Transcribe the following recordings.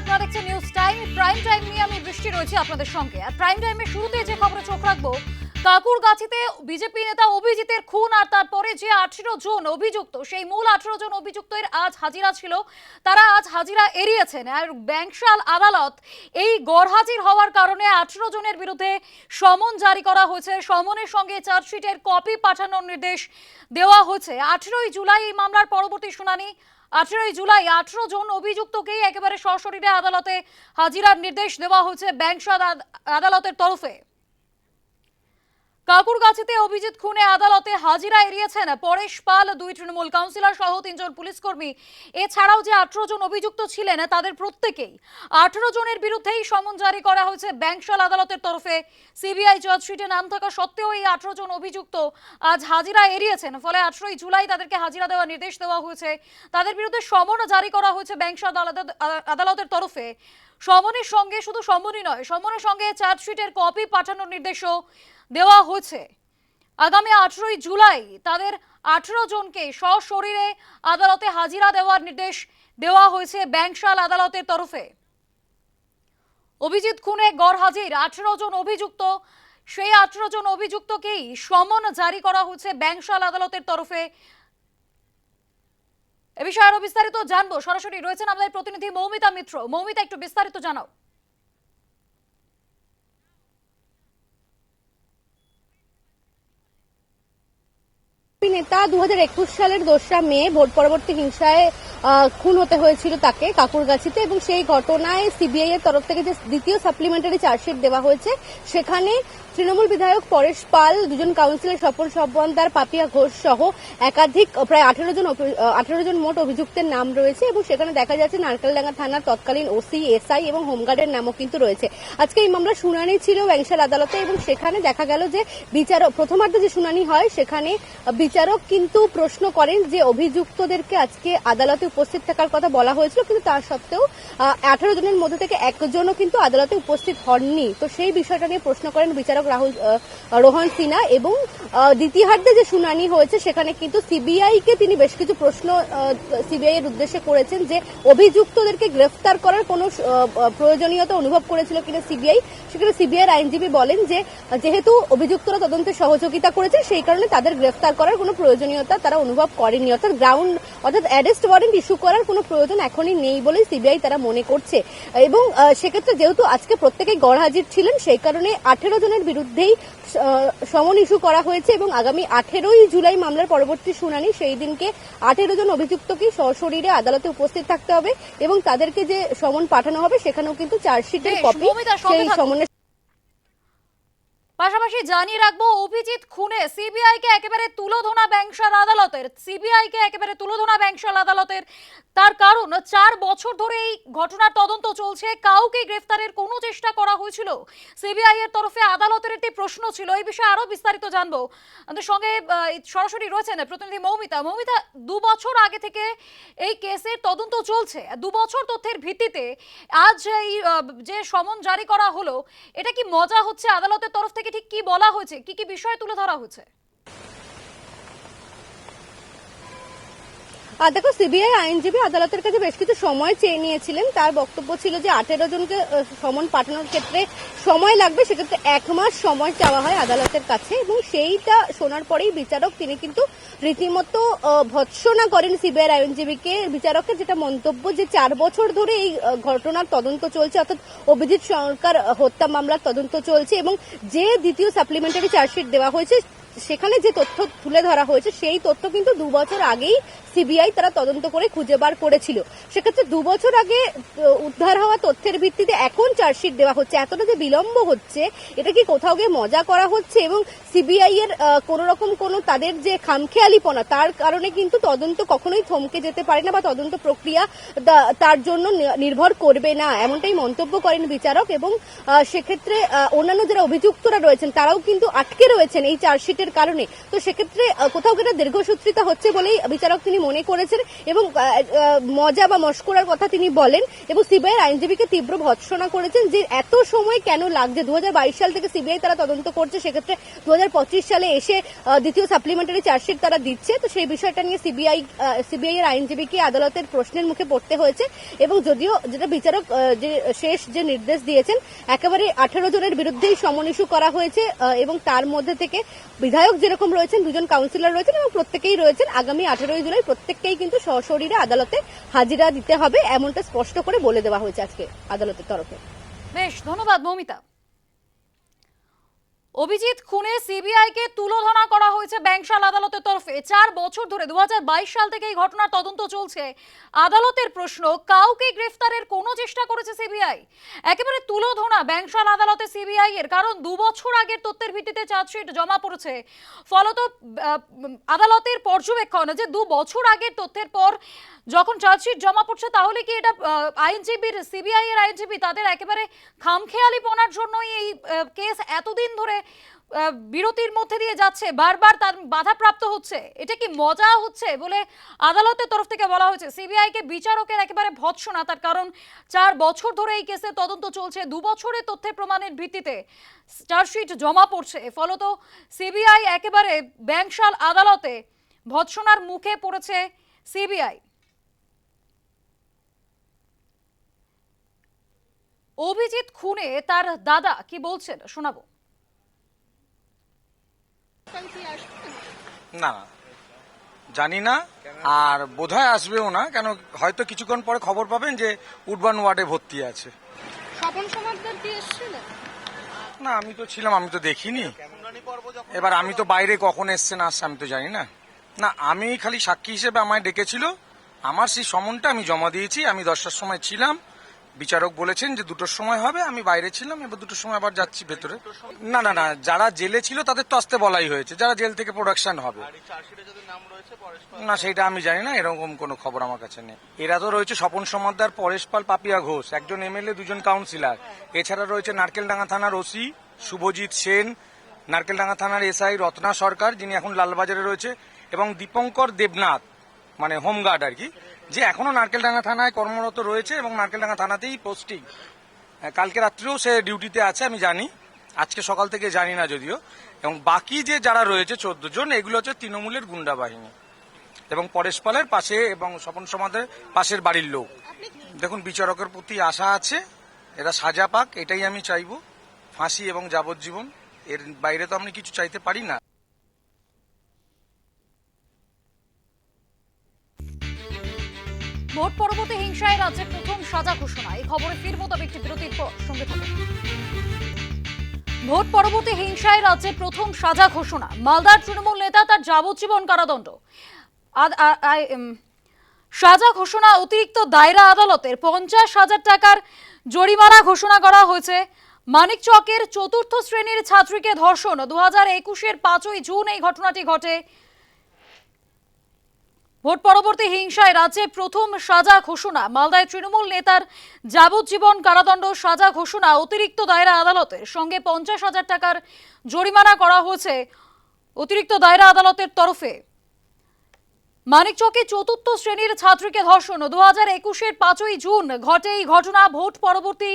আপনারা দেখছেন news time prime time নিয়ে আমি বৃষ্টি আপনাদের সঙ্গে। আর প্রাইম টাইমের শুরুতে যে খবরে চোখ রাখব বিজেপি নেতা অভিজিতের খুন আর তারপরে যে আঠেরো জন অভিযুক্ত, সেই মূল আঠেরো জন আজ হাজিরা ছিল। তারা আজ হাজিরা এড়িয়েছেন। আর ব্যাংশাল আদালত এই গড়হাজির হওয়ার কারণে আঠেরো জনের বিরুদ্ধে সমন জারি করা হয়েছে। সমনের সঙ্গে চার্জশিটের কপি পাঠানোর নির্দেশ দেওয়া হয়েছে। আঠেরোই জুলাই এই মামলার পরবর্তী শুনানি আঠেরোই জুলাই, আঠেরো জন অভিযুক্তকেই একেবারে সশরীরে আদালতে হাজিরার নির্দেশ দেওয়া হয়েছে ব্যাংক আদালতের তরফে। কাকুরগাছিতে অভিজিৎ খুনে আদালতে হাজিরা এড়িয়েছেন পরেশ পাল, দুই তৃণমূল কাউন্সিলর সহ তিনজন পুলিশ কর্মী। এছাড়াও যে আঠারো জন অভিযুক্ত ছিলেন, তাদের প্রত্যেকেই আঠারো জনের বিরুদ্ধেই সমন জারি করা হয়েছে ব্যাংশাল আদালতের তরফে। সিবিআই চার্জশিটে নাম থাকা সত্ত্বেও এই আঠারো জন অভিযুক্ত আজ হাজিরা এড়িয়েছেন, ফলে আঠারোই জুলাই তাদেরকে হাজিরা দেওয়ার নির্দেশ দেওয়া হয়েছে। তাদের বিরুদ্ধে সমন জারি করা হয়েছে আদালত- আদালতের তরফে। সমনের সঙ্গে শুধু সমনই নয়, সমনের সঙ্গে চার্জশিটের কপি পাঠানোর নির্দেশও দেওয়া হয়েছে। আগামী আঠেরোই জুলাই তাদের আঠেরো জনকে সশরীরে আদালতে হাজিরা দেওয়ার নির্দেশ দেওয়া হয়েছে ব্যাংশাল আদালতের তরফে। অভিজিৎ খুনে গড় হাজির আঠেরো জন অভিযুক্ত। সেই আঠেরো জন অভিযুক্তকেই সমন জারি করা হয়েছে ব্যাংশাল আদালতের তরফে। এ বিষয়ে আরও বিস্তারিত জানব। সরাসরি রয়েছেন আমাদের প্রতিনিধি মৌমিতা মিত্র। মৌমিতা, একটু বিস্তারিত জানাও। নেতা দু হাজার একুশ সালের দোসরা মে ভোট পরবর্তী হিংসায় খুন হতে হয়েছিল তাকে কাকুরগাছিতে এবং সেই ঘটনায় সিবিআই এর তরফ থেকে যে দ্বিতীয় সাপ্লিমেন্টারি চার্জশিট দেওয়া হয়েছে, সেখানে তৃণমূল বিধায়ক পরেশ পাল, দুজন কাউন্সিলর স্বপন সব্বন্দার পাপিয়া ঘোষ সহ একাধিক, প্রায় আঠেরো জন আঠেরো জন মোট অভিযুক্তের নাম রয়েছে এবং সেখানে দেখা যাচ্ছে নারকেলডাঙ্গা থানার তৎকালীন ওসি, এসআই এবং হোমগার্ডের নামও কিন্তু রয়েছে। আজকে এই মামলা শুনানি ছিল ব্যাংশাল আদালতে এবং সেখানে দেখা গেল যে বিচারক, প্রথমার্ধে যে শুনানি হয়, সেখানে বিচারক কিন্তু প্রশ্ন করেন যে অভিযুক্তদেরকে আজকে আদালতে উপস্থিত থাকার কথা বলা হয়েছিল, কিন্তু তার সত্ত্বেও আঠারো জনের মধ্যে থেকে একজনও কিন্তু আদালতে উপস্থিত হননি। তো সেই বিষয়টা নিয়ে প্রশ্ন করেন বিচারক রাহুল রোহন সিনহা এবং দ্বিতীয়ার্ধে যে শুনানি হয়েছে সেখানে কিন্তু সিবিআই কে তিনি বেশ কিছু প্রশ্ন সিবিআই এর উদ্দেশ্যে করেছেন যে অভিযুক্তদেরকে গ্রেফতার করার কোনো প্রয়োজনীয়তা অনুভব করেছিল কিনা সিবিআই। সেখানে সিবিআই আইনজীবী বলেন যে, যেহেতু অভিযুক্তরা তদন্তে সহযোগিতা করেছে, সেই কারণে তাদের গ্রেফতার করার কোনো প্রয়োজনীয়তা তারা অনুভব করেনি অর্থাৎ গ্রাউন্ড অর্থাৎ অ্যারেস্ট ওয়ারেন্ট ইস্যু করার কোনো প্রয়োজন এখনই নেই বলে সিবিআই তারা মনে করছে। এবং সেক্ষেত্রে যেহেতু আজকে প্রত্যেকেই গড়হাজির ছিলেন সেই কারণে আঠেরো জনের বিরুদ্ধেই সমন ইস্যু করা হয়েছে এবং আগামী আঠেরোই জুলাই মামলার পরবর্তী শুনানি সেই দিনকে আঠেরো জন অভিযুক্তকে সশরীরে আদালতে উপস্থিত থাকতে হবে এবং তাদেরকে যে সমন পাঠানো হবে সেখানেও কিন্তু চার্জশিটের কপি সেই সমনের পাশাপাশি জানিয়ে রাখব, অভিজিৎ খুনে সিবিআই কে একেবারে তুলোধনা ব্যাংশাল আদালতের সিবিআই কে একেবারে তুলোধনা ব্যাংশাল আদালতের। তার কারণ, চার বছর ধরে এই ঘটনার তদন্ত চলছে, কাউকে গ্রেফতারের কোনো চেষ্টা করা হয়েছিল? সিবিআই এর তরফে আদালতের একটি প্রশ্ন ছিল, এই বিষয়ে আরও বিস্তারিত জানব। আমাদের সঙ্গে সরাসরি রয়েছেন প্রতিনিধি মৌমিতা। মৌমিতা, দু বছর আগে থেকে এই কেসের তদন্ত চলছে, দু বছর তথ্যের ভিত্তিতে আজ এই যে সমন জারি করা হলো, এটা কি মজা হচ্ছে আদালতের তরফ থেকে ঠিক কি বলা হয়েছে? কি কি বিষয় তুলে ধরা হয়েছে? আর দেখো সিবিআই আইনজীবী আদালতের কাছে বেশ কিছু সময় চেয়ে নিয়েছিলেন। তার বক্তব্য ছিল যে আঠেরো জনকে সমন পাঠানোর ক্ষেত্রে সময় লাগবে, সেক্ষেত্রে এক মাস সময় চাওয়া হয় আদালতের কাছে এবং সেইটা শোনার পরেই বিচারক তিনি কিন্তু রীতিমতো ভৎসনা করেন সিবিআই আইনজীবীকে। বিচারকের যেটা মন্তব্য যে চার বছর ধরে এই ঘটনার তদন্ত চলছে, অর্থাৎ অভিজিৎ সরকার হত্যা মামলার তদন্ত চলছে এবং যে দ্বিতীয় সাপ্লিমেন্টারি চার্জশিট দেওয়া হয়েছে সেখানে যে তথ্য তুলে ধরা হয়েছে, সেই তথ্য কিন্তু দু বছর আগেই সিবিআই তারা তদন্ত করে খুঁজে বার করেছিল। সেক্ষেত্রে দু বছর আগে উদ্ধার হওয়া তথ্যের ভিত্তিতে এখন চার্জশিট দেওয়া হচ্ছে। এতটা যে বিলম্ব হচ্ছে, এটা কি কোথাও গিয়ে মজা করা হচ্ছে? এবং সিবিআই এর কোন রকম কোন তাদের যে খামখেয়ালিপনা, তার কারণে কিন্তু তদন্ত কখনোই থমকে যেতে পারে না বা তদন্ত প্রক্রিয়া তার জন্য নির্ভর করবে না, এমনটাই মন্তব্য করেন বিচারক। এবং সেক্ষেত্রে অন্যান্য যারা অভিযুক্তরা রয়েছেন, তারাও কিন্তু আটকে রয়েছেন এই চার্জশিটের চার্জশিটের কারণে। তো সেক্ষেত্রে কোথাও একটা দীর্ঘসূত্রিতা হচ্ছে বলেই বিচারক তিনি মনে করেছেন এবং মজা বা মস্করার কথা তিনি বলেন এবং সিবিআই আইনজীবীকে তীব্র ভৎসনা করেছেন যে এত সময় কেন লাগছে? দু সাল থেকে সিবিআই তারা তদন্ত করছে, সেক্ষেত্রে দু সালে এসে দ্বিতীয় সাপ্লিমেন্টারি চার্জশিট তারা দিচ্ছে। তো সেই বিষয়টা নিয়ে সিবিআই সিবিআই এর আইনজীবীকে আদালতের প্রশ্নের মুখে পড়তে হয়েছে এবং যদিও যেটা বিচারক যে শেষ যে নির্দেশ দিয়েছেন, একেবারে আঠারো জনের বিরুদ্ধেই সমন ইস্যু করা হয়েছে এবং তার মধ্যে থেকে বিধায়ক যেরকম রয়েছেন, দুজন কাউন্সিলর রয়েছেন এবং প্রত্যেকেই রয়েছেন, আগামী আঠেরোই জুলাই প্রত্যেককেই কিন্তু সশরীরে আদালতে হাজিরা দিতে হবে, এমনটা স্পষ্ট করে বলে দেওয়া হয়েছে আজকে আদালতের তরফে। বেশ, ধন্যবাদ, মৌমিতা। অভিজিৎ খুনে সিবিআই কে তুলোধনা করা হয়েছে ব্যাংশাল আদালতের তরফে। চার বছর ধরে দুহাজার বাইশ সাল থেকে এই ঘটনার তদন্ত চলছে। আদালতের প্রশ্ন, কাউকে গ্রেফতারের কোনো চেষ্টা করেছে সিবিআই? একেবারে তুলোধনা ব্যাংশাল আদালতে সিবিআই এর, কারণ দু বছর আগের তথ্যের ভিত্তিতে চার্জশিট জমা পড়েছে। ফলত আদালতের পর্যবেক্ষণ যে দু বছর আগের তথ্যের পর যখন চার্জশিট জমা পড়ছে, তাহলে কি এটা আইনজীবীর, সিবিআই এর আইনজীবী তাদের একেবারে খামখেয়ালিপনার জন্যই এই কেস এতদিন ধরে বিরতির মধ্যে দিয়ে যাচ্ছে, বারবার তার বাধাপ্রাপ্ত হচ্ছে? এটা কি মজা হচ্ছে বলে আদালতের তরফ থেকে বলা হয়েছে? সিবিআই কে বিচারকের একেবারে ভৎসনা, তার কারণ চার বছর ধরে এই কেসের তদন্ত চলছে, দু বছরের তথ্যের প্রমাণের ভিত্তিতে চার্জশিট জমা পড়ছে। ফলত সিবিআই একেবারে ব্যাংশাল আদালতে ভৎসনার মুখে পড়েছে সিবিআই। অভিজিৎ খুনে তার দাদা কি বলছেন? শোনাবো। না না জানি না আর বোধহয় আসবেও না কেন হয়তো কিছুক্ষণ পরে খবর পাবেন যে উডবান ওয়ার্ডে ভর্তি আছে। স্বপন সমাজদার কি এসেছিলেন? না আমি তো ছিলাম আমি তো দেখিনি। এবার আমি তো বাইরে কখন এসছে না আসছে আমি তো জানি না। না আমি খালি সাক্ষী হিসেবে আমায় ডেকেছিল। আমার সেই সমনটা আমি জমা দিয়েছি আমি দশটার সময় ছিলাম। বিচারক বলেছেন যে দুটোর সময় হবে আমি বাইরে ছিলাম এবার দুটোর সময় আবার যাচ্ছি ভেতরে। না না না যারা জেলে ছিল তাদের তো আসতে বলাই হয়েছে যারা জেল থেকে প্রোডাকশন হবে। না সেটা আমি জানি না এরকম কোনো খবর আমার কাছে নেই। এরা তো রয়েছে স্বপন সমাদার পরেশ পাল পাপিয়া ঘোষ একজন এমএলএ দুজন কাউন্সিলর। এছাড়া রয়েছে নারকেলডাঙ্গা থানার ওসি শুভজিৎ সেন নারকেলডাঙ্গা থানার এসআই রত্না সরকার যিনি এখন লালবাজারে রয়েছে এবং দীপঙ্কর দেবনাথ মানে হোমগার্ড আর কি, যে এখনও নারকেলডাঙ্গা থানায় কর্মরত রয়েছে এবং নারকেলডাঙ্গা থানাতেই পোস্টিং কালকে রাত্রেও সে ডিউটিতে আছে, আমি জানি। আজকে সকাল থেকে জানি না যদিও। এবং বাকি যে যারা রয়েছে চোদ্দ জন, এগুলো হচ্ছে তৃণমূলের গুন্ডা বাহিনী। এবং পরেশ পালের পাশে এবং স্বপন সমাদের পাশের বাড়ির লোক। দেখুন, বিচারকের প্রতি আশা আছে, এরা সাজা পাক, এটাই আমি চাইব। ফাঁসি এবং যাবজ্জীবন, এর বাইরে তো আমি কিছু চাইতে পারি না। ভোট পরবর্তী হিংসায় রাজ্যে প্রথম সাজা ঘোষণা। এই খবরে ফির মোতাবেক একটি বিরতির সঙ্গে ভোট পরবর্তী হিংসায় রাজ্যে প্রথম সাজা ঘোষণা। মালদার তৃণমূল নেতা তার যাবজ্জীবন কারাদণ্ড। সাজা ঘোষণা অতিরিক্ত দায়রা আদালতের পঞ্চাশ হাজার টাকার জরিমানা ঘোষণা করা হয়েছে। মানিকচকের চতুর্থ শ্রেণির ছাত্রীকে ধর্ষণ। দু হাজার একুশের পাঁচই জুন এই ঘটনাটি ঘটে। ভোট পরবর্তী হিংসায় রাজ্যে প্রথম সাজা ঘোষণা। মালদায় তৃণমূল নেতার যাবজ্জীবন কারাদণ্ড সাজা ঘোষণা। অতিরিক্ত দায়রা আদালতের সঙ্গে পঞ্চাশ হাজার টাকার জরিমানা করা হয়েছে অতিরিক্ত দায়রা আদালতের তরফে। মানিকচকে চতুর্থ শ্রেণির ছাত্রীকে ধর্ষণ। দু হাজার একুশের পাঁচই জুন ঘটে এই ঘটনা। ভোট পরবর্তী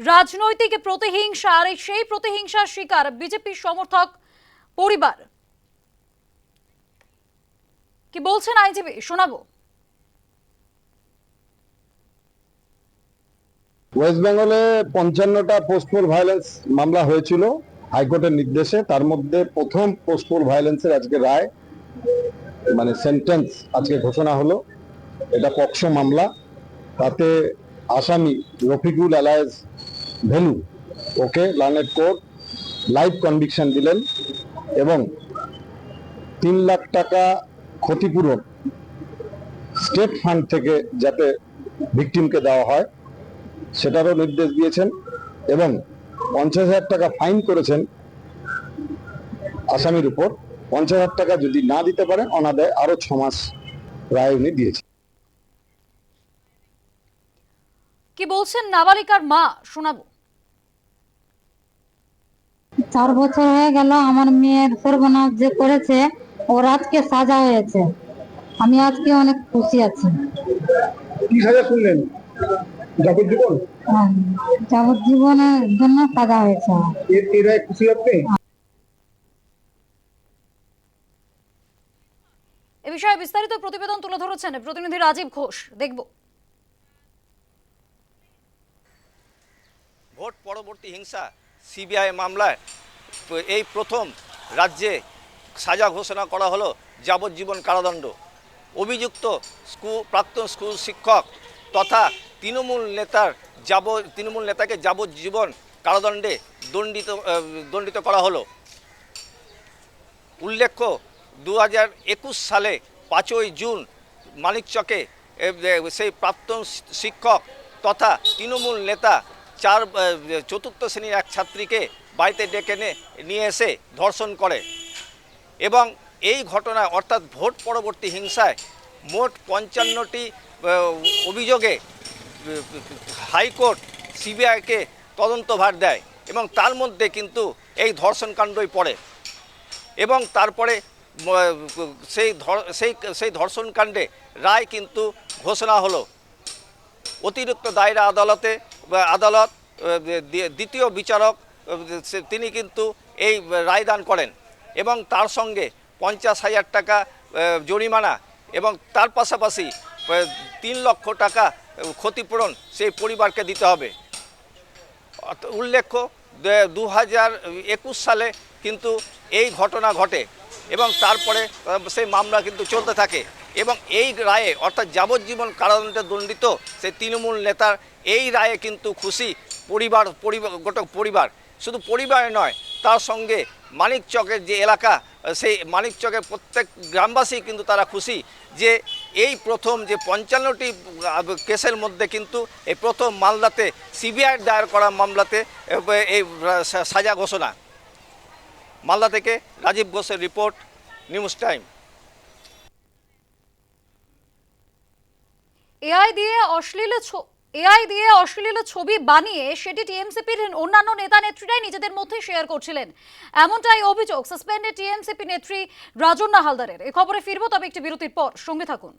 রাজনৈতিক প্রতিহিংসা। আর সেই প্রতিহিংসার শিকার বিজেপির সমর্থক পরিবার। কি বলছেন আইনজীবী? শোনাবো। ওয়েস্ট বেঙ্গলে পঞ্চান্নটা পোস্টপোল ভায়োলেন্স মামলা হয়েছিল হাইকোর্টের নির্দেশে। তার মধ্যে প্রথম পোস্টপোল ভায়োলেন্সের আজকে রায় মানে সেন্টেন্স আজকে ঘোষণা হলো। এটা পক্সো মামলা। তাতে আসামি রফিকুল অ্যালায়েন্স ভেলু okay learned court life conviction দিলেন এবং তিন লাখ টাকা ক্ষতিপূরণ স্টেট ফান্ড থেকে যাতে ভিকটিমকে দেওয়া হয় সেটারও নির্দেশ দিয়েছেন এবং পঞ্চাশ হাজার টাকা ফাইন করেছেন আসামির উপর। পঞ্চাশ হাজার টাকা যদি না দিতে পারেন অনাদায় আরও ছ মাস রায় উনি দিয়েছেন। কি বলছেন নাবালিকার মা? শোনাবো। চার বছর হয়ে গেল আমার মেয়ের সর্বনাশ যে করেছে ওর আজকে সাজা হয়েছে। আমি আজকে অনেক খুশি আছি। কি সাজা শুনলেন যাবজ্জীবন? হ্যাঁ, যাবজ্জীবনের জন্য সাজা হয়েছে। এরা খুশি আপনি? এ বিষয়ে বিস্তারিত প্রতিবেদন তুলে ধরেছেন প্রতিনিধি রাজীব ঘোষ। দেখব। ভোট পরবর্তী হিংসা সিবিআই মামলায় এই প্রথম রাজ্যে সাজা ঘোষণা করা হলো যাবজ্জীবন কারাদণ্ড। অভিযুক্ত স্কুল প্রাক্তন স্কুল শিক্ষক তথা তৃণমূল নেতার যাব, তৃণমূল নেতাকে যাবজ্জীবন কারাদণ্ডে দণ্ডিত দণ্ডিত করা হলো। উল্লেখ্য দু হাজার একুশ সালে পাঁচই জুন মানিকচকে সেই প্রাক্তন শিক্ষক তথা তৃণমূল নেতা চার চতুর্থ শ্রেণির এক ছাত্রীকে বাড়িতে ডেকে নিয়ে এসে ধর্ষণ করে। এবং এই ঘটনায়, অর্থাৎ ভোট পরবর্তী হিংসায়, মোট পঞ্চান্নটি অভিযোগে হাইকোর্ট, সিবিআইকে তদন্তভার দেয় এবং তার মধ্যে কিন্তু এই ধর্ষণকাণ্ডই পড়ে। এবং তারপরে সেই সেই সেই ধর্ষণকাণ্ডে রায় কিন্তু ঘোষণা হলো। অতিরিক্ত দায়রা আদালতে আদালত দ্বিতীয় বিচারক তিনি কিন্তু এই রায়দান করেন। এবং তার সঙ্গে পঞ্চাশ হাজার টাকা জরিমানা এবং তার পাশাপাশি তিন লক্ষ টাকা ক্ষতিপূরণ সেই পরিবারকে দিতে হবে। উল্লেখ্য দু হাজার একুশ সালে কিন্তু এই ঘটনা ঘটে এবং তারপরে সেই মামলা কিন্তু চলতে থাকে এবং এই রায়ে, অর্থাৎ যাবজ্জীবন কারাদণ্ডে দণ্ডিত সেই তৃণমূল নেতার এই রায়ে কিন্তু খুশি পরিবার পরিবার, গোটা পরিবার। শুধু পরিবার নয়, তার সঙ্গে মানিকচকের যে এলাকা সেই মানিকচকের প্রত্যেক গ্রামবাসী কিন্তু তারা খুশি যে এই প্রথম যে পঞ্চান্নটি কেসের মধ্যে কিন্তু এই প্রথম মামলাতে সিবিআই দায়ের করা মামলাতে এই সাজা ঘোষণা। মালদা থেকে রাজীব ঘোষের রিপোর্ট, নিউজ টাইম। এআই দিয়ে অশ্লীল এআই দিয়ে অশ্লীল ছবি বানিয়ে সেটি টিএমসিপির অন্যান্য নেতা নেত্রীরাই নিজেদের মধ্যে শেয়ার করছিলেন। এমনটাই অভিযোগ সাসপেন্ডেড টিএমসিপি নেত্রী রাজন্না হালদারের। এ খবরে ফিরবো, তবে একটি বিরতির পর সঙ্গে থাকুন।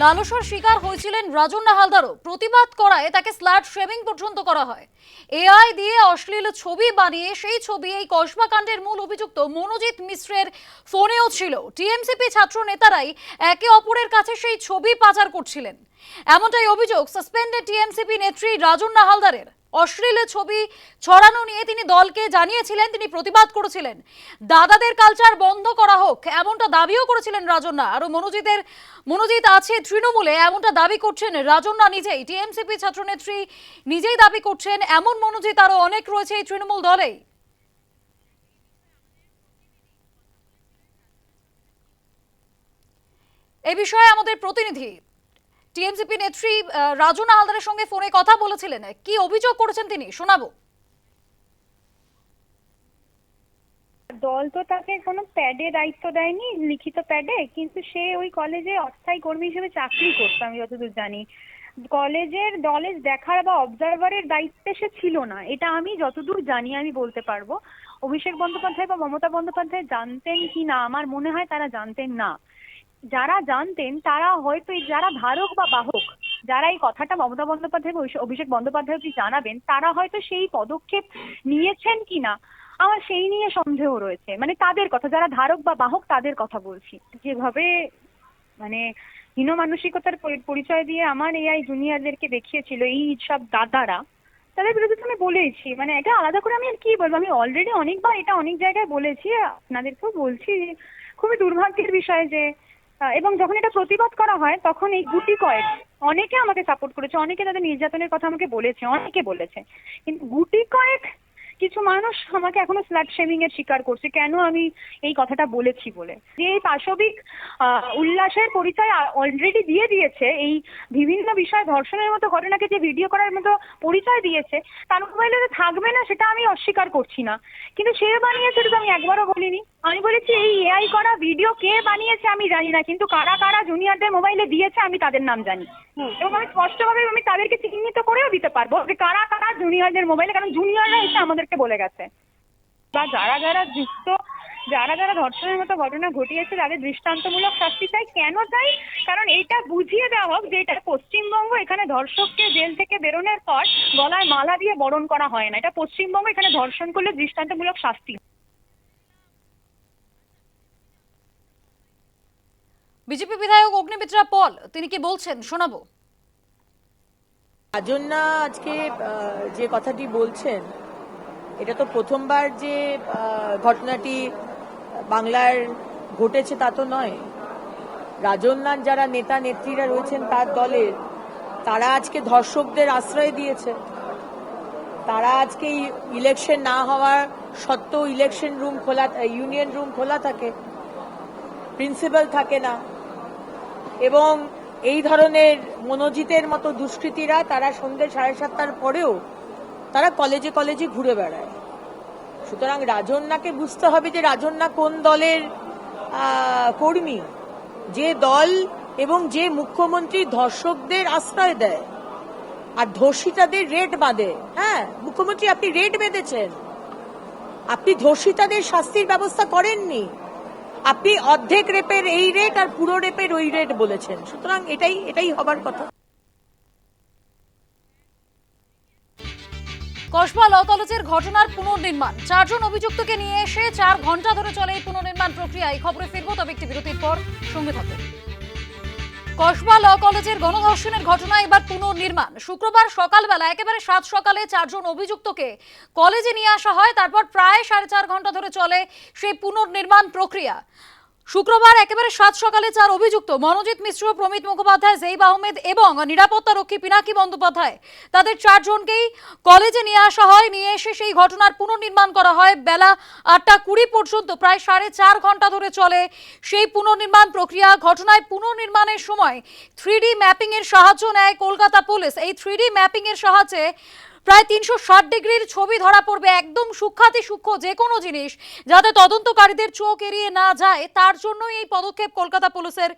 লালসার শিকার হয়েছিলেন রাজন্না হালদারও। প্রতিবাদ করায় তাকে স্ল্যাট শেভিং পর্যন্ত করা হয়। এআই দিয়ে অশ্লীল ছবি বানিয়ে সেই ছবি এই কসবা কাণ্ডের মূল অভিযুক্ত মনোজিৎ মিশ্রের ফোনেও ছিল। টিএমসিপি ছাত্র নেতারাই একে অপরের কাছে সেই ছবি পাচার করছিলেন। এমনটাই অভিযোগ সাসপেন্ডেড টিএমসিপি নেত্রী রাজন্না হালদারের। অশ্লীল ছবি ছড়ানো নিয়ে তিনি দলকে জানিয়েছিলেন, তিনি প্রতিবাদ করেছিলেন। দাদাদের কালচার বন্ধ করা হোক, এমনটা দাবিও করেছিলেন রাজন্না আরও মনোজিতের, মনোজিৎ আছে তৃণমূলে, এমনটা দাবি করছেন রাজন্না নিজেই। টিএমসিপি ছাত্রনেত্রী নিজেই দাবি করছেন, এমন মনোজিৎ আরও অনেক রয়েছে এই তৃণমূল দলেই। এ বিষয়ে আমাদের প্রতিনিধি টিএমসিপি নেত্রী রাজনা হালদারের সঙ্গে ফোনে কথা বলেছিলেন। কি অভিযোগ করেছেন তিনি? শোনাবো। দল তো তাকে কোনো প্যাডে দায়িত্ব দেয়নি, লিখিত প্যাডে, কিন্তু সে ওই কলেজে অস্থায়ী কর্মী হিসেবে চাকরি করতো, আমি যতদূর জানি। কলেজের দলের দেখার বা অবজারভারের দায়িত্বে সে ছিল না, এটা আমি যতদূর জানি আমি বলতে পারব। অভিষেক বন্দ্যোপাধ্যায় বা মমতা বন্দ্যোপাধ্যায় জানতেন কি না? আমার মনে হয় তারা জানতেন না। যারা জানতেন, তারা হয়তো এই যারা ধারক বা বাহক, যারা এই কথাটা মমতা বন্দ্যোপাধ্যায় অভিষেক- বন্দ্যোপাধ্যায়কে জানাবেন, তারা হয়তো সেই পদক্ষেপ নিয়েছেন কিনা? আমার সেই নিয়ে সন্দেহ রয়েছে। মানে তাদের কথা, যারা ধারক বা বাহক, তাদের কথা বলছি। যেভাবে মানে হীন মানসিকতার পরিচয় দিয়ে আমার এআই জুনিয়রদেরকে দেখিয়েছিল, এই সব দাদারা, তাদের বিরুদ্ধে তো আমি বলেইছি মানে এটা আলাদা করে আমি আর কি বলব? আমি অলরেডি অনেকবার এটা অনেক জায়গায় বলেছি, আপনাদেরকেও বলছি খুবই দুর্ভাগ্যের বিষয় যে এবং যখন এটা প্রতিবাদ করা হয়, তখন এই গুটি কয়েক অনেকে আমাকে সাপোর্ট করেছে, অনেকে তাদের নির্যাতনের কথা আমাকে বলেছে, অনেকে বলেছে। কিন্তু গুটি কয়েক কিছু মানুষ আমাকে এখনও স্ল্যাট শেমিং এর শিকার করছে, কেন আমি এই কথাটা বলেছি বলে? যে এই পাশবিক উল্লাসের পরিচয় অলরেডি দিয়ে দিয়েছে, এই বিভিন্ন বিষয় ধর্ষণের মতো ঘটনাকে যে ভিডিও করার মতো পরিচয় দিয়েছে, তার মোবাইলে থাকবে না, সেটা আমি অস্বীকার করছি না। কিন্তু সে বানিয়েছে তো আমি একবারও বলিনি। আমি বলেছি এই এআই করা ভিডিও কে বানিয়েছে আমি জানি না কিন্তু কারা কারা জুনিয়রদের মোবাইলে দিয়েছে আমি তাদের নাম জানি। এবং আমি স্পষ্টভাবে আমি তাদেরকে চিহ্নিত করেও দিতে পারব যে কারা কারা জুনিয়রদের মোবাইলে কারণ জুনিয়ররা এসে আমাদেরকে বলে গেছে। বা যারা যারা যুক্ত যারা যারা ধর্ষণের মতো ঘটনা ঘটিয়েছে তাদের দৃষ্টান্তমূলক শাস্তি চাই। কেন চাই? কারণ এটা বুঝিয়ে দেওয়া হোক যে এটা পশ্চিমবঙ্গ এখানে ধর্ষককে জেল থেকে বেরোনোর পর গলায় মালা দিয়ে বরণ করা হয় না। এটা পশ্চিমবঙ্গ এখানে ধর্ষণ করলে দৃষ্টান্তমূলক শাস্তি। বিজেপি বিধায়ক অগ্নিমিত্রা পল, তিনি কি বলছেন? শোনাবো। রাজন্যা আজকে যে কথাটি বলছেন, এটা তো প্রথমবার যে ঘটনাটি বাংলার ঘটেছে তা তো নয়। রাজন্যার যারা নেতা, নেত্রীরা রয়েছেন তার দলের তারা আজকে ধর্ষকদের আশ্রয় দিয়েছে। তারা আজকে ইলেকশন না হওয়ার সত্ত্বেও ইলেকশন রুম খোলা, ইউনিয়ন রুম খোলা থাকে। প্রিন্সিপাল থাকে না। এবং এই ধরনের মনোজিতের মতো দুষ্কৃতীরা তারা সন্ধ্যে সাড়ে সাতটার পরেও তারা কলেজে কলেজে ঘুরে বেড়ায়। সুতরাং রাজন্যাকে বুঝতে হবে যে রাজন্যা কোন দলের কর্মী, যে দল এবং যে মুখ্যমন্ত্রী ধর্ষকদের আশ্রয় দেয় আর ধর্ষিতাদের রেট বাঁধে। হ্যাঁ মুখ্যমন্ত্রী আপনি রেট বেঁধেছেন। আপনি ধর্ষিতাদের শাস্তির ব্যবস্থা করেননি। আপনি অর্ধেক রেপের এই রেট আর পুরো রেপের ওই রেট বলেছেন। সুতরাং এটাই এটাই হবার কথা। কসবা ল ঘটনার পুনর্নির্মাণ। চারজন অভিযুক্তকে নিয়ে এসে চার ঘণ্টা ধরে চলে এই পুনর্নির্মাণ প্রক্রিয়ায় খবরে ফিরবো, তবে একটি বিরতির পর সঙ্গে থাকুন। কসবা ল কলেজের গণধর্ষণের ঘটনা এবার পুনর্নির্মাণ। শুক্রবার সকালবেলা একেবারে সাত সকালে চারজন অভিযুক্তকে কলেজে নিয়ে আসা হয়, তারপর প্রায় সাড়ে চার ঘণ্টা ধরে চলে সেই পুনর্নির্মাণ প্রক্রিয়া। শুক্রবার একেবারে সাত সকালে চার অভিযুক্ত মনোজিৎ মিশ্র, প্রমিত মুখোপাধ্যায় জেইব আহমেদ এবং নিরাপত্তা রক্ষী পিনাকি বন্দ্যোপাধ্যায়। তাদের চারজনকেই কলেজে নিয়ে আসা হয়। নিয়ে এসে সেই ঘটনার পুনর্নির্মাণ করা হয়। বেলা আটটা কুড়ি পর্যন্ত, প্রায় সাড়ে চার ঘণ্টা ধরে চলে সেই পুনর্নির্মাণ প্রক্রিয়া। ঘটনায় পুনর্নির্মাণের সময় থ্রি ডি ম্যাপিং এর সাহায্য নেয় কলকাতা পুলিশ। এই থ্রি ডি ম্যাপিং এর সাহায্যে প্রায় তিনশো ষাট ডিগ্রির ছবি ধরা পড়বে একদম সূক্ষাতি সূক্ষ্ম যে কোনো জিনিস যাতে তদন্তকারীদের চোখ এড়িয়ে না যায়। তার জন্যই এই পদক্ষেপ কলকাতা পুলিশের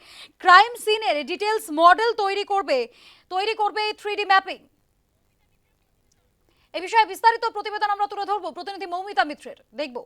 ক্রাইম সিনের ডিটেলস মডেল তৈরি করবে তৈরি করবে এই থ্রি ম্যাপিং। এ বিষয়ে বিস্তারিত প্রতিবেদন আমরা তুলে ধরবো। প্রতিনিধি মৌমিতা মিত্রের। দেখব।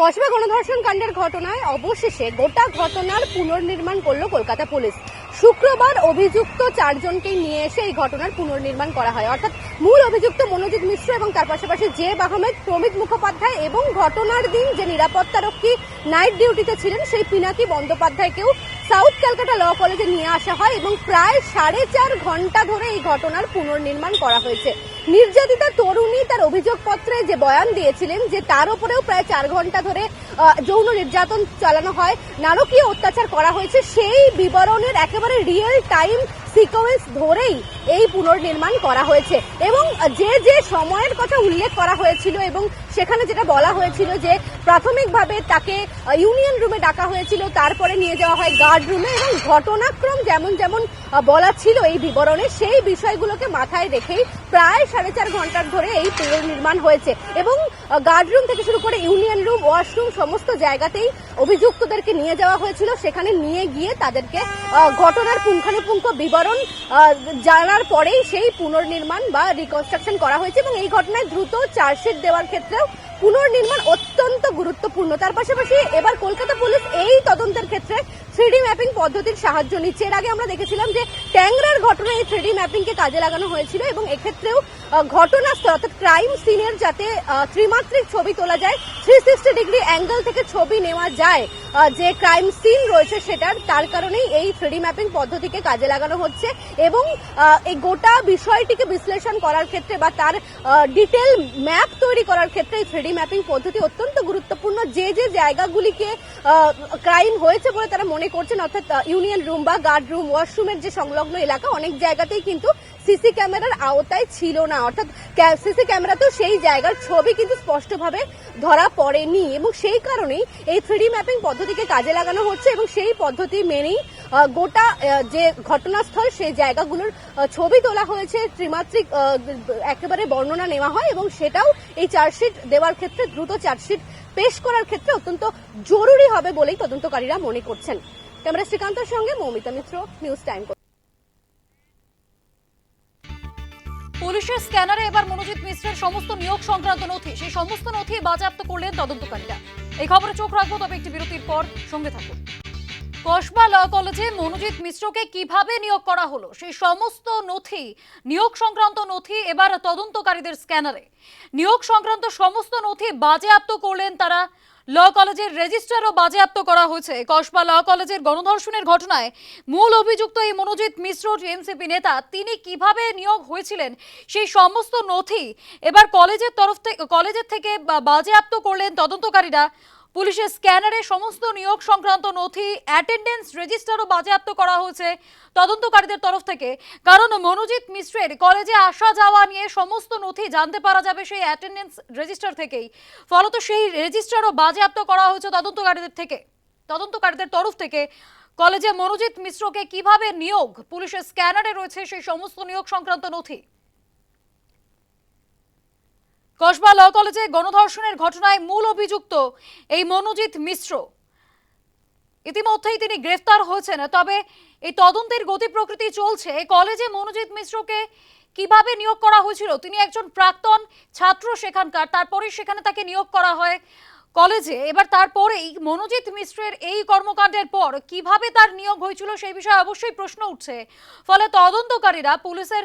কসবা গণধর্ষণ কাণ্ডের ঘটনায় অবশেষে গোটা ঘটনার পুনর্নির্মাণ করল কলকাতা পুলিশ। শুক্রবার অভিযুক্ত চারজনকে নিয়ে এসে এই ঘটনার পুনর্নির্মাণ করা হয়। অর্থাৎ মূল অভিযুক্ত মনোজিৎ মিশ্র এবং তার পাশাপাশি জেব আহমেদ, প্রমিত মুখোপাধ্যায় এবং ঘটনার দিন যে নিরাপত্তারক্ষী নাইট ডিউটিতে ছিলেন সেই পিনাকি বন্দ্যোপাধ্যায়কেও সাউথ ক্যালকাটা ল কলেজে নিয়ে আসা হয় এবং প্রায় সাড়ে চার ঘণ্টা ধরে এই ঘটনার পুনর্নির্মাণ করা হয়েছে। নির্যাতিতা তরুণী তার অভিযোগপত্রে যে বয়ান দিয়েছিলেন যে তার উপরেও প্রায় চার ঘণ্টা ধরে যৌন নির্যাতন চালানো হয়, নারকীয় অত্যাচার করা হয়েছে, সেই বিবরণের একেবারে রিয়েল টাইম সিকোয়েন্স ধরেই এই পুনর্নির্মাণ করা হয়েছে। এবং যে যে সময়ের কথা উল্লেখ করা হয়েছিল এবং সেখানে যেটা বলা হয়েছিল যে, প্রাথমিকভাবে তাকে ইউনিয়ন রুমে ডাকা হয়েছিল, তারপরে নিয়ে যাওয়া হয় গার্ড রুমে এবং ঘটনাক্রম যেমন যেমন বলা ছিল এই বিবরণে, সেই বিষয়গুলোকে মাথায় রেখেই প্রায় সাড়ে চার ঘণ্টার ধরে এই পুনর্নির্মাণ হয়েছে। এবং গার্ড রুম থেকে শুরু করে ইউনিয়ন রুম, ওয়াশরুম সমস্ত জায়গাতেই অভিযুক্তদেরকে নিয়ে যাওয়া হয়েছিল। সেখানে নিয়ে গিয়ে তাদেরকে ঘটনার পুঙ্খানুপুঙ্খ বিবরণ আহ, জানার পরেই সেই পুনর্নির্মাণ বা রিকনস্ট্রাকশন করা হয়েছে এবং এই ঘটনায় দ্রুত চার্জশিট দেওয়ার ক্ষেত্রেও পুনর্নির্মাণ অত্যন্ত গুরুত্বপূর্ণ। তার পাশাপাশি এবার কলকাতা পুলিশ এই তদন্তের ক্ষেত্রে থ্রিডি ম্যাপিং পদ্ধতির সাহায্য নিচ্ছে। এর আগে আমরা দেখেছিলাম যে ট্যাংরার ঘটনায় এই থ্রিডি ম্যাপিংকে কাজে লাগানো হয়েছিল এবং এক্ষেত্রেও ঘটনাস্থল অর্থাৎ ক্রাইম সিনের যাতে ত্রিমাত্রিক ছবি তোলা যায় থ্রি সিক্সটি ডিগ্রি অ্যাঙ্গেল থেকে ছবি নেওয়া যায় যে ক্রাইম সিন রয়েছে সেটার, তার কারণেই এই থ্রিডি ম্যাপিং পদ্ধতিকে কাজে লাগানো হচ্ছে এবং এই গোটা বিষয়টিকে বিশ্লেষণ করার ক্ষেত্রে বা তার ডিটেল ম্যাপ তৈরি করার ক্ষেত্রে এই থ্রিডি ম্যাপিং পদ্ধতি অত্যন্ত গুরুত্বপূর্ণ। যে যে জায়গাগুলিকে ক্রাইম হয়েছে বলে তারা মনে করছেন, অর্থাৎ ইউনিয়ন রুম বা গার্ড রুম, ওয়াশরুমের যে সংলগ্ন এলাকা, অনেক জায়গাতেই কিন্তু সিসি ক্যামেরার আওতায় ছিল না। অর্থাৎ সিসি ক্যামেরাতেও সেই জায়গার ছবি কিন্তু স্পষ্টভাবে ধরা পড়েনি এবং সেই কারণেই এই থ্রিডি ম্যাপিং পদ্ধতিকে কাজে লাগানো হচ্ছে এবং সেই পদ্ধতি মেনেই গোটা যে ঘটনাস্থল, সেই জায়গাগুলোর ছবি তোলা হয়েছে, ত্রিমাত্রিক একেবারে বর্ণনা নেওয়া হয় এবং সেটাও এই চার্জশিট দেওয়ার ক্ষেত্রে, দ্রুত চার্জশিট পেশ করার ক্ষেত্রে অত্যন্ত জরুরি হবে বলেই তদন্তকারীরা মনে করছেন। ক্যামেরা শ্রীকান্তর সঙ্গে মৌমিতা মিত্র, নিউজ টাইম পুলিশের স্ক্যানারে এবার মনোজিৎ মিশ্রের সমস্ত নিয়োগ সংক্রান্ত নথি। সেই সমস্ত নথি বাজেয়াপ্ত করলেন তদন্তকারীরা। এই খবরে চোখ রাখব, তবে একটি বিরতির পর সঙ্গে থাকুন। কসবা ল কলেজে মনোজিৎ মিশ্রকে কীভাবে নিয়োগ করা হলো? সেই সমস্ত নথি, নিয়োগ সংক্রান্ত নথি এবার তদন্তকারীদের স্ক্যানারে। নিয়োগ সংক্রান্ত সমস্ত নথি বাজেয়াপ্ত করলেন তারা। ল কলেজের রেজিস্ট্রারও বাজেয়াপ্ত করা হয়েছে। কসবা ল কলেজের গণধর্ষণের ঘটনায় মূল অভিযুক্ত এই মনোজিৎ মিশ্র, টিএমসিপি নেতা, তিনি কীভাবে নিয়োগ হয়েছিলেন, সেই সমস্ত নথি এবার কলেজের তরফ থেকে কলেজের থেকে বাজেয়াপ্ত করলেন তদন্তকারীরা। পুলিশের স্ক্যানারে সমস্ত নিয়োগ সংক্রান্ত নথি অ্যাটেন্ডেন্স রেজিস্টারও বাজেয়াপ্ত করা হয়েছে তদন্তকারীদের তরফ থেকে। কারণ মনোজিৎ মিশ্রের কলেজে আসা যাওয়া নিয়ে সমস্ত নথি জানতে পারা যাবে সেই অ্যাটেন্ডেন্স রেজিস্টার থেকেই। ফলত সেই রেজিস্টারও বাজেয়াপ্ত করা হয়েছে তদন্তকারীদের থেকে। তদন্তকারীদের তরফ থেকে কলেজে মনোজিৎ মিশ্রকে কীভাবে নিয়োগ, পুলিশের স্ক্যানারে রয়েছে সেই সমস্ত নিয়োগ সংক্রান্ত নথি? কসবা ল কলেজে গণধর্ষণের ঘটনায় মূল অভিযুক্ত এই মনোজিৎ মিশ্র। ইতিমধ্যেই তিনি গ্রেফতার হয়েছেন, তবে এই তদন্তের গতি প্রকৃতি চলছে। কলেজে মনোজিৎ মিশ্রকে কীভাবে নিয়োগ করা হয়েছিল? তিনি একজন প্রাক্তন ছাত্র সেখানকার তারপরে সেখানে তাকে নিয়োগ করা হয়। কলেজে। এবার তারপরেই মনোজিৎ মিশ্রের এই কর্মকাণ্ডের পর কীভাবে তার নিয়োগ হয়েছিল সেই বিষয়ে অবশ্যই প্রশ্ন উঠছে। ফলে তদন্তকারীরা পুলিশের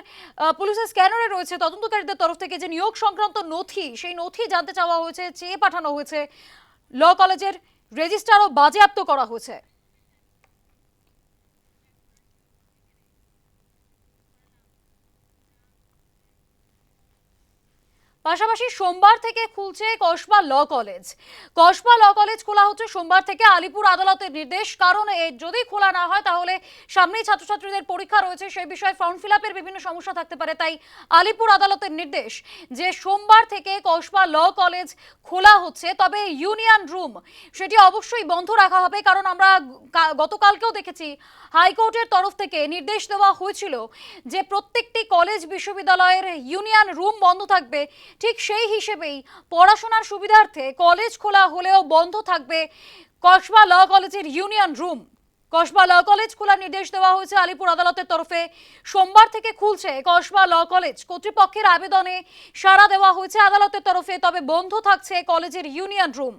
পুলিশের স্ক্যানারে রয়েছে তদন্তকারীদের তরফ থেকে যে নিয়োগ সংক্রান্ত নথি, সেই নথি জানতে চাওয়া হয়েছে, চেয়ে পাঠানো হয়েছে। ল কলেজের রেজিস্টারও বাজেয়াপ্ত করা হয়েছে। পাশাপাশি সোমবার থেকে খুলছে Kasba law college. Kasba law college খোলা হচ্ছে সোমবার থেকে আলিপুর আদালতের নির্দেশ। কারণ যদি খোলা না হয়, তাহলে সামনেই ছাত্রছাত্রীদের পরীক্ষা রয়েছে। সেই বিষয়ে ফর্ম ফিল বিভিন্ন সমস্যা থাকতে পারে। তাই আলিপুর আদালতের নির্দেশ যে সোমবার থেকে কসবা ল কলেজ খোলা হচ্ছে, তবে ইউনিয়ন রুম সেটি অবশ্যই বন্ধ রাখা হবে। কারণ আমরা গতকালকেও দেখেছি হাইকোর্টের তরফ থেকে নির্দেশ দেওয়া হয়েছিল যে প্রত্যেকটি কলেজ বিশ্ববিদ্যালয়ের ইউনিয়ন রুম বন্ধ থাকবে। ঠিক সেই হিসেবেই পড়াশোনার সুবিধার্থে কলেজ খোলা হলেও বন্ধ থাকবে কসবা ল কলেজের union room. Kasba law college খোলার নির্দেশ দেওয়া হয়েছে আলিপুর আদালতের তরফে। সোমবার থেকে খুলছে কসবা ল কলেজ। কর্তৃপক্ষের আবেদনে সাড়া দেওয়া হয়েছে আদালতের তরফে, তবে বন্ধ থাকছে কলেজের ইউনিয়ন রুম।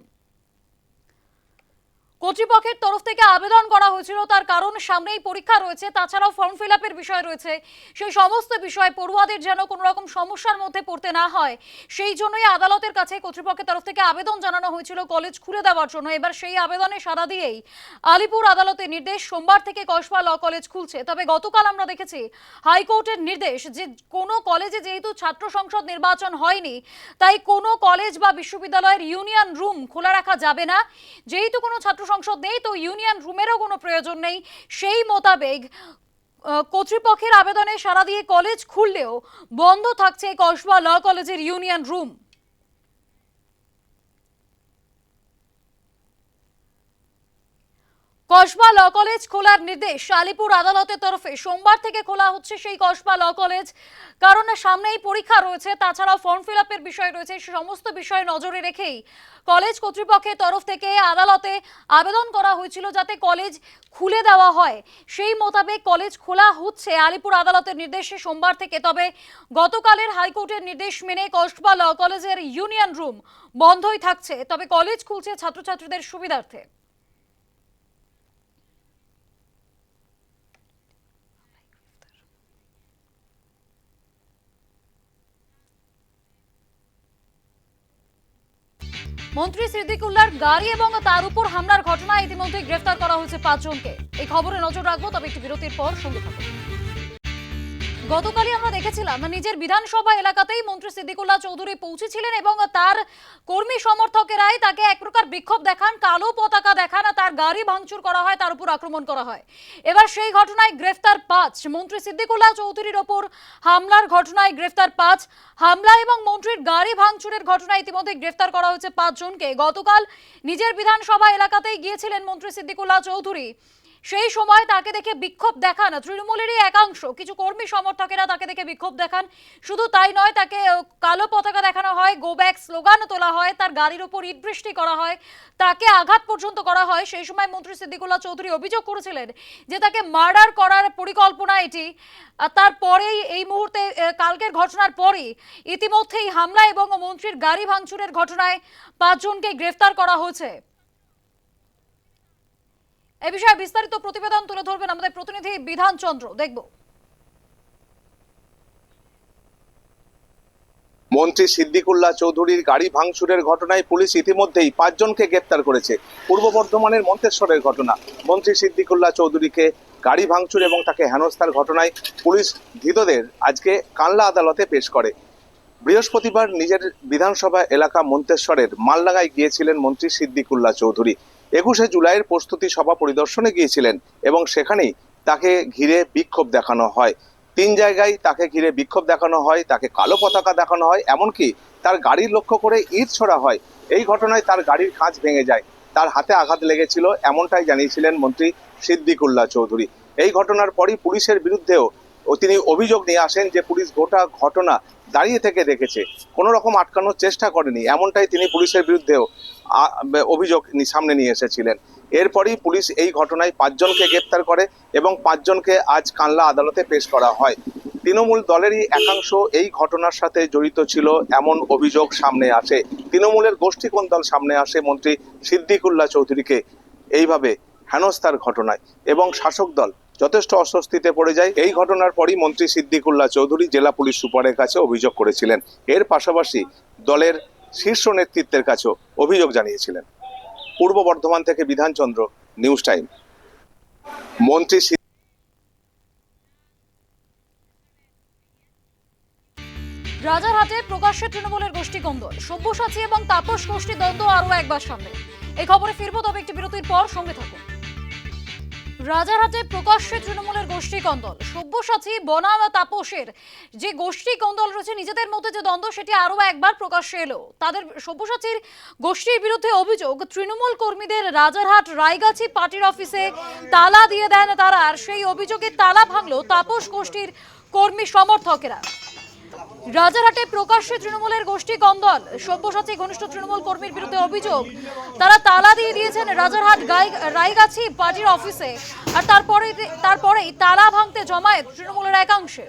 কর্তৃপক্ষের তরফ থেকে আবেদন করা হয়েছিল। তার কারণ সামনেই পরীক্ষা রয়েছে। তাছাড়াও ফর্ম ফিল বিষয় রয়েছে। সেই সমস্ত বিষয় পড়ুয়াদের যেন কোনো রকম সমস্যার মধ্যে পড়তে না হয়, সেই জন্যই আদালতের কাছে কর্তৃপক্ষের তরফ থেকে আবেদন জানানো হয়েছিল কলেজ খুলে দেওয়ার জন্য। এবার সেই আবেদনে সাড়া দিয়েই আলিপুর আদালতের নির্দেশ সোমবার থেকে কসবা ল কলেজ খুলছে। তবে গতকাল আমরা দেখেছি হাইকোর্টের নির্দেশ যে কোনো কলেজে যেহেতু ছাত্র সংসদ নির্বাচন হয়নি, তাই কোনো কলেজ বা বিশ্ববিদ্যালয়ের ইউনিয়ন রুম খোলা রাখা যাবে না। যেহেতু কোনো ছাত্র সংসদ নেই, তো ইউনিয়ন রুমেরও কোনো প্রয়োজন নেই। সেই মোতাবেক কর্তৃপক্ষের আবেদনে সারা দিয়ে কলেজ খুললেও বন্ধ থাকছে কসবা ল কলেজের union room. Kasba law college খোলার নির্দেশ আলিপুর আদালতের তরফে। সোমবার থেকে খোলা হচ্ছে সেই কসবা ল কলেজ। কারণ সামনেই পরীক্ষা রয়েছে, তাছাড়াও ফর্ম ফিল আপের বিষয় রয়েছে সমস্ত বিষয় নজরে রেখেই কলেজ কর্তৃপক্ষের তরফ থেকে আদালতে আবেদন করা হয়েছিল যাতে কলেজ খুলে দেওয়া হয়। সেই মোতাবেক কলেজ খোলা হচ্ছে আলিপুর আদালতের নির্দেশে সোমবার থেকে। তবে গতকালের হাইকোর্টের নির্দেশ মেনে কসবা ল কলেজের ইউনিয়ন রুম বন্ধই থাকছে। তবে কলেজ খুলছে ছাত্রছাত্রীদের সুবিধার্থে। মন্ত্রী সিদ্দিকুল্লার গাড়ি এবং তার উপর হামলার ঘটনায় ইতিমধ্যে গ্রেফতার করা হয়েছে পাঁচজনকে। এই খবরে নজর রাখব, তবে একটি বিরতির পর সঙ্গে থাকুন। গতকালই আমরা দেখেছিলাম নিজের বিধানসভা এলাকাতেই মন্ত্রী সিদ্দিকুল্লাহ চৌধুরী পৌঁছেছিলেন এবং তার কর্মী সমর্থকেরাই তাকে এক প্রকার বিক্ষোভ দেখান, কালো পতাকা দেখান তার গাড়ি ভাঙচুর করা হয়, তার উপর আক্রমণ করা হয়। এবার সেই ঘটনায় গ্রেফতার পাঁচ, মন্ত্রী সিদ্দিকুল্লাহ চৌধুরীর ওপর হামলার ঘটনায় গ্রেফতার পাঁচ, হামলা এবং মন্ত্রীর গাড়ি ভাঙচুরের ঘটনায় ইতিমধ্যে গ্রেফতার করা হয়েছে পাঁচজনকে। গতকাল নিজের বিধানসভা এলাকাতেই গিয়েছিলেন মন্ত্রী সিদ্দিকুল্লাহ চৌধুরী। সেই সময় তাকে দেখে বিক্ষোভ দেখান। তৃণমূলেরই একাংশ, কিছু কর্মী সমর্থকেরা তাকে দেখে বিক্ষোভ দেখান। শুধু তাই নয়, তাকে কালো পতাকা দেখানো হয় গো ব্যাক স্লোগান তোলা হয়, তার গাড়ির উপর ইট বৃষ্টি করা হয়, তাকে আঘাত পর্যন্ত করা হয়। সেই সময় মন্ত্রী সিদ্দিকুল্লাহ চৌধুরী অভিযোগ করেছিলেন যে তাকে মার্ডার করার পরিকল্পনা এটি। তারপরেই এই মুহূর্তে কালকের ঘটনার পরেই ইতিমধ্যেই হামলা এবং মন্ত্রীর গাড়ি ভাঙচুরের ঘটনায় পাঁচজনকে গ্রেফতার করা হয়েছে। এ বিষয়ে বিস্তারিত প্রতিবেদন তুলে ধরবেন আমাদের প্রতিনিধি বিধান চন্দ্র। দেখব। মন্ত্রী সিদ্দিকুল্লাহ চৌধুরীর গাড়ি ভাঙচুরের ঘটনায় পুলিশ ইতিমধ্যেই পাঁচজনকে গ্রেপ্তার করেছে। পূর্ব বর্ধমানের মন্তেশ্বরের ঘটনা। মন্ত্রী সিদ্দিকুল্লাহ চৌধুরীকে গাড়ি ভাঙচুর এবং তাকে হেনস্থার ঘটনায় পুলিশ ধৃতদের আজকে কানলা আদালতে পেশ করে। বৃহস্পতিবার নিজের বিধানসভা এলাকা মন্তেশ্বরের মালডাঙ্গায় গিয়েছিলেন মন্ত্রী সিদ্দিকুল্লাহ চৌধুরী। একুশে জুলাইয়ের প্রস্তুতি সভা পরিদর্শনে গিয়েছিলেন এবং সেখানেই তাকে ঘিরে বিক্ষোভ দেখানো হয়। তিন জায়গায় তাকে ঘিরে বিক্ষোভ দেখানো হয়, তাকে কালো পতাকা দেখানো হয়, এমনকি তার গাড়ির লক্ষ্য করে ইট ছোড়া হয়। এই ঘটনায় তার গাড়ির কাঁচ ভেঙে যায়। তার হাতে আঘাত লেগেছিল, এমনটাই জানিয়েছিলেন মন্ত্রী সিদ্দিকুল্লাহ চৌধুরী। এই ঘটনার পরই পুলিশের বিরুদ্ধেও তিনি অভিযোগ নিয়ে আসেন যে পুলিশ গোটা ঘটনা দাঁড়িয়ে থেকে দেখেছে। কোনো রকম আটকানোর চেষ্টা করেনি। এমনটাই তিনি পুলিশের বিরুদ্ধেও অভিযোগ সামনে নিয়ে এসেছিলেন। এরপরই পুলিশ এই ঘটনায় পাঁচজনকে গ্রেপ্তার করে এবং পাঁচজনকে আজ কানলা আদালতে পেশ করা হয়। তৃণমূল দলেরই একাংশ এই ঘটনার সাথে জড়িত ছিল, এমন অভিযোগ সামনে আসে। তৃণমূলের গোষ্ঠী দল সামনে আসে মন্ত্রী সিদ্দিকুল্লাহ চৌধুরীকে। এইভাবে হেনস্থার ঘটনায় এবং শাসক দল যথেষ্ট অস্বস্তিতে পড়ে যায়। এই ঘটনার পরই মন্ত্রী সিদ্দিকুল্লাহ চৌধুরী জেলা পুলিশ সুপারের কাছে অভিযোগ করেছিলেন। এর পাশাপাশি দলের শীর্ষ নেতৃত্বের কাছেও অভিযোগ জানিয়েছিলেন। পূর্ব বর্ধমান থেকে বিধানচন্দ্র, নিউজ টাইম। মন্ত্রী রাজারহাটে প্রকাশ্যে তৃণমূলের গোষ্ঠী কন্দল সব্যসাচী এবং তাপস গোষ্ঠী দ্বন্দ্ব আরও একবার সামনে। এই খবরে ফিরবো, তবে একটি বিরতির পর সঙ্গে থাকুন। রাজারহাটে প্রকাশ্যে তৃণমূলের গোষ্ঠী কন্দল। সব্যসাচী বনাম তাপসের যে গোষ্ঠী কন্দল রয়েছে, নিজেদের মধ্যে যে দ্বন্দ্ব, সেটি আরও একবার প্রকাশ্যে এলো। তাদের সব্যসাচীর গোষ্ঠীর বিরুদ্ধে অভিযোগ, তৃণমূল কর্মীদের রাজারহাট রায়গাছি পার্টির অফিসে তালা দিয়ে দেন তারা, আর সেই অভিযোগে তালা ভাঙল তাপস গোষ্ঠীর কর্মী সমর্থকেরা। রাজারহাটে প্রকাশ্যে তৃণমূলের গোষ্ঠী কন্দল। সব্যসাচী ঘনিষ্ঠ তৃণমূল কর্মীর বিরুদ্ধে অভিযোগ। তারা তালা দিয়ে দিয়েছেন রাজারহাট গাই- রায়গাছি পার্টির অফিসে। আর তারপরে তারপরেই তালা ভাঙতে জমায়েত তৃণমূলের একাংশে।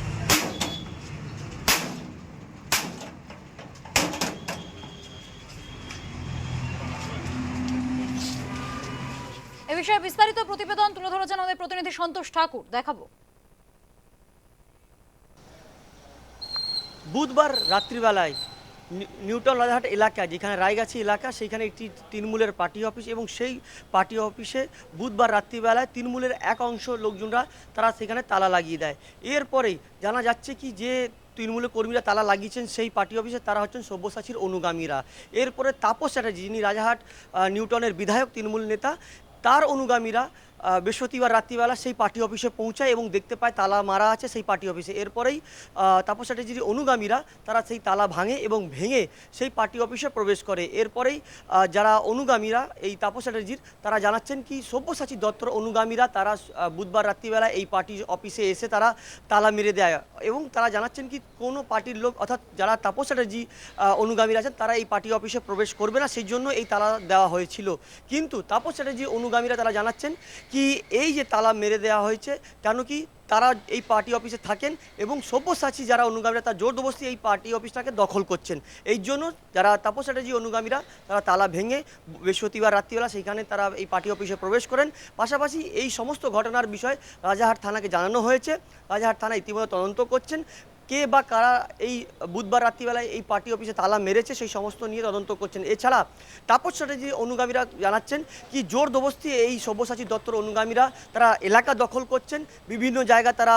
বিষয়ে বিস্তারিত প্রতিবেদন তুলে ধরেছেন আমাদের প্রতিনিধি সন্তোষ ঠাকুর। দেখাবো। বুধবার রাত্রিবেলায় নিউটন রাজারহাট এলাকা যেখানে রায়গাছি এলাকা সেইখানে একটি তৃণমূলের পার্টি অফিস এবং সেই পার্টি অফিসে বুধবার রাত্রিবেলায় তৃণমূলের এক অংশ লোকজনরা তারা সেখানে তালা লাগিয়ে দেয়। এরপরেই জানা যাচ্ছে কি যে তৃণমূলের কর্মীরা তালা লাগিয়েছেন সেই পার্টি অফিসে তারা হচ্ছেন সব্যসাচীর অনুগামীরা। এরপরে তাপস চ্যাটার্জি যিনি রাজারহাট আহ, নিউটনের বিধায়ক তৃণমূল নেতা তার অনুগামীরা বৃহস্পতিবার রাত্রিবেলা সেই পার্টি অফিসে পৌঁছায় এবং দেখতে পায় তালা মারা আছে সেই পার্টি অফিসে। এরপরেই তাপস চ্যাটার্জির অনুগামীরা তারা সেই তালা ভাঙে এবং ভেঙে সেই পার্টি অফিসে প্রবেশ করে। এরপরেই যারা অনুগামীরা এই তাপস চ্যাটার্জির তারা জানাচ্ছেন কি সব্যসাচী দত্তর অনুগামীরা তারা বুধবার রাত্রিবেলা এই পার্টি অফিসে এসে তারা তালা মেরে দেয় এবং তারা জানাচ্ছেন কি কোনো পার্টির লোক, অর্থাৎ যারা তাপস চ্যাটার্জি অনুগামীরা আছেন, তারা এই পার্টি অফিসে প্রবেশ করবে না, সেই জন্য এই তালা দেওয়া হয়েছিল। কিন্তু তাপস চ্যাটার্জি অনুগামীরা তারা জানাচ্ছেন কি এই যে তালা মেরে দেওয়া হয়েছে, কেন কি তারা এই পার্টি অফিসে থাকেন এবং সব্যসাচী যারা অনুগামীরা তার জোরদবস্তি এই পার্টি অফিসটাকে দখল করছেন। এই জন্য যারা তাপস চ্যাটার্জি অনুগামীরা তারা তালা ভেঙে বৃহস্পতিবার রাত্রিবেলা সেইখানে তারা এই পার্টি অফিসে প্রবেশ করেন। পাশাপাশি এই সমস্ত ঘটনার বিষয় রাজাহাট থানাকে জানানো হয়েছে। রাজাহাট থানা ইতিমধ্যে তদন্ত করছেন কে বা কারা এই বুধবার রাত্রিবেলায় এই পার্টি অফিসে তালা মেরেছে, সেই সমস্ত নিয়ে তদন্ত করছেন। এছাড়া তাপস চ্যাটার্জি অনুগামীরা জানাচ্ছেন কি, জোর দবস্তি এই সব্যসাচী দত্তর অনুগামীরা তারা এলাকা দখল করছেন, বিভিন্ন জায়গা তারা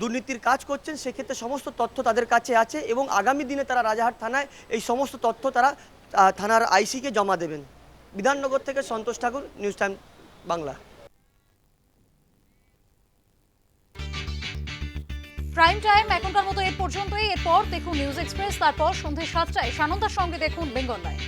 দুর্নীতির কাজ করছেন, সেক্ষেত্রে সমস্ত তথ্য তাদের কাছে আছে এবং আগামী দিনে তারা রাজাহাট থানায় এই সমস্ত তথ্য তারা থানার আইসিকে জমা দেবেন। বিধাননগর থেকে Santosh Thakur, news time Bangla. Prime time এখনকার মতো এ পর্যন্তই। এরপর দেখুন নিউজ এক্সপ্রেস তারপর সন্ধ্যে সাতটায়। সানন্দার সঙ্গে দেখুন বেঙ্গল লাইভ।